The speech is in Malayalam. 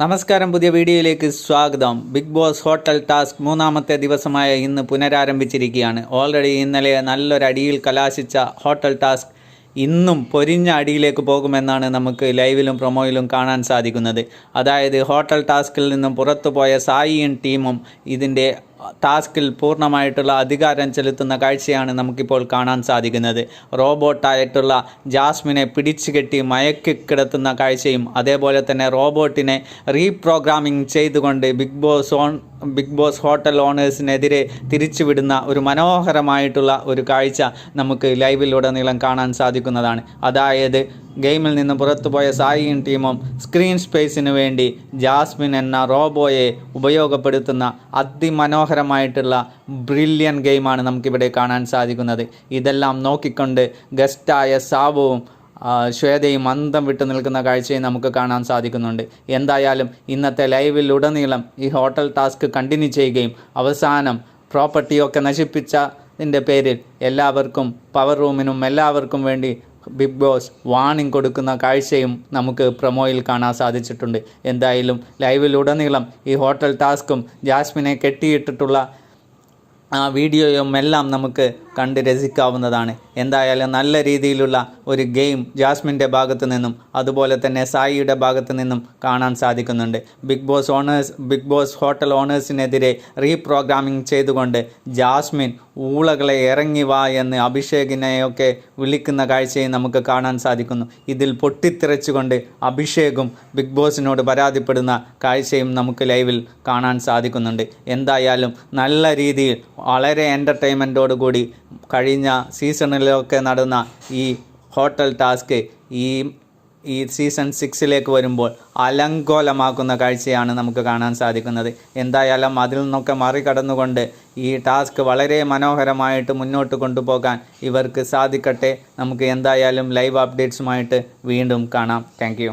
നമസ്കാരം പുതിയ വീഡിയോയിലേക്ക് സ്വാഗതം. ബിഗ് ബോസ് ഹോട്ടൽ ടാസ്ക് മൂന്നാമത്തെ ദിവസമായ ഇന്ന് പുനരാരംഭിച്ചിരിക്കുകയാണ്. ഓൾറെഡി ഇന്നലെ നല്ലൊരു അടിയിൽ കലാശിച്ച ഹോട്ടൽ ടാസ്ക് ഇന്നും പൊരിഞ്ഞ അടിയിലേക്ക് പോകുമെന്നാണ് നമുക്ക് ലൈവിലും പ്രൊമോയിലും കാണാൻ സാധിക്കുന്നത്. അതായത് ഹോട്ടൽ ടാസ്കിൽ നിന്നും പുറത്തുപോയ സായിയും ടീമും ഇതിന്റെ ടാസ്കിൽ പൂർണമായിട്ടുള്ള അധികാരം ചെലുത്തുന്ന കാഴ്ചയാണ് നമുക്കിപ്പോൾ കാണാൻ സാധിക്കുന്നത്. റോബോട്ടായിട്ടുള്ള ജാസ്മിനെ പിടിച്ചു കെട്ടി മയക്കി കിടത്തുന്ന കാഴ്ചയും അതേപോലെ തന്നെ റോബോട്ടിനെ റീപ്രോഗ്രാമിംഗ് ചെയ്തുകൊണ്ട് big boss on big boss hotel ഓണേഴ്സിനെതിരെ തിരിച്ചുവിടുന്ന ഒരു മനോഹരമായിട്ടുള്ള ഒരു കാഴ്ച നമുക്ക് ലൈവിലുടനീളം കാണാൻ സാധിക്കുന്നതാണ്. അതായത് ഗെയിമിൽ നിന്ന് പുറത്തുപോയ സായിയും ടീമും സ്ക്രീൻ സ്പേസിനു വേണ്ടി ജാസ്മിൻ എന്ന റോബോയെ ഉപയോഗപ്പെടുത്തുന്ന അതിമനോഹരമായിട്ടുള്ള ബ്രില്യൻ ഗെയിമാണ് നമുക്കിവിടെ കാണാൻ സാധിക്കുന്നത്. ഇതെല്ലാം നോക്കിക്കൊണ്ട് ഗസ്റ്റായ സാബുവും ശ്വേതയും അന്തം വിട്ടു നിൽക്കുന്ന കാഴ്ചയും നമുക്ക് കാണാൻ സാധിക്കുന്നുണ്ട്. എന്തായാലും ഇന്നത്തെ ലൈവിൽ ഉടനീളം ഈ ഹോട്ടൽ ടാസ്ക് കണ്ടിന്യൂ ചെയ്യുകയും അവസാനം പ്രോപ്പർട്ടിയൊക്കെ നശിപ്പിച്ച ഇതിന്റെ പേരിൽ എല്ലാവർക്കും പവർ റൂമിനും എല്ലാവർക്കും വേണ്ടി ബിഗ് ബോസ് വാണിംഗ് കൊടുക്കുന്ന കാഴ്ചയും നമുക്ക് പ്രൊമോയിൽ കാണാൻ സാധിച്ചിട്ടുണ്ട്. എന്തായാലും ലൈവിലുടനീളം ഈ ഹോട്ടൽ ടാസ്കും ജാസ്മിനെ കെട്ടിയിട്ടിട്ടുള്ള ആ വീഡിയോയും എല്ലാം നമുക്ക് കണ്ട് രസിക്കാവുന്നതാണ്. എന്തായാലും നല്ല രീതിയിലുള്ള ഒരു ഗെയിം ജാസ്മിന്റെ ഭാഗത്തു നിന്നും അതുപോലെ തന്നെ സായിയുടെ ഭാഗത്തു നിന്നും കാണാൻ സാധിക്കുന്നുണ്ട്. Big boss owners big boss hotel ഓണേഴ്സിനെതിരെ reprogramming ചെയ്തുകൊണ്ട് ജാസ്മിൻ ഊളകളെ ഇറങ്ങി വാ എന്ന് അഭിഷേകിനെയൊക്കെ വിളിക്കുന്ന കാഴ്ചയും നമുക്ക് കാണാൻ സാധിക്കുന്നു. ഇതിൽ പൊട്ടിത്തെറിച്ചുകൊണ്ട് അഭിഷേകും ബിഗ് ബോസിനോട് പരാതിപ്പെടുന്ന കാഴ്ചയും നമുക്ക് ലൈവിൽ കാണാൻ സാധിക്കുന്നുണ്ട്. എന്തായാലും നല്ല രീതിയിൽ വളരെ എന്റർടൈൻമെന്റോടുകൂടി കഴിഞ്ഞ സീസണിലൊക്കെ നടന്ന ഈ ഹോട്ടൽ ടാസ്ക് ഈ ഈ സീസൺ സിക്സിലേക്ക് വരുമ്പോൾ അലങ്കോലമാക്കുന്ന കാഴ്ചയാണ് നമുക്ക് കാണാൻ സാധിക്കുന്നത്. എന്തായാലും അതിൽ നിന്നൊക്കെ മറികടന്നുകൊണ്ട് ഈ ടാസ്ക് വളരെ മനോഹരമായിട്ട് മുന്നോട്ട് കൊണ്ടുപോകാൻ ഇവർക്ക് സാധിക്കട്ടെ. നമുക്ക് എന്തായാലും ലൈവ് അപ്ഡേറ്റ്സുമായിട്ട് വീണ്ടും കാണാം. താങ്ക്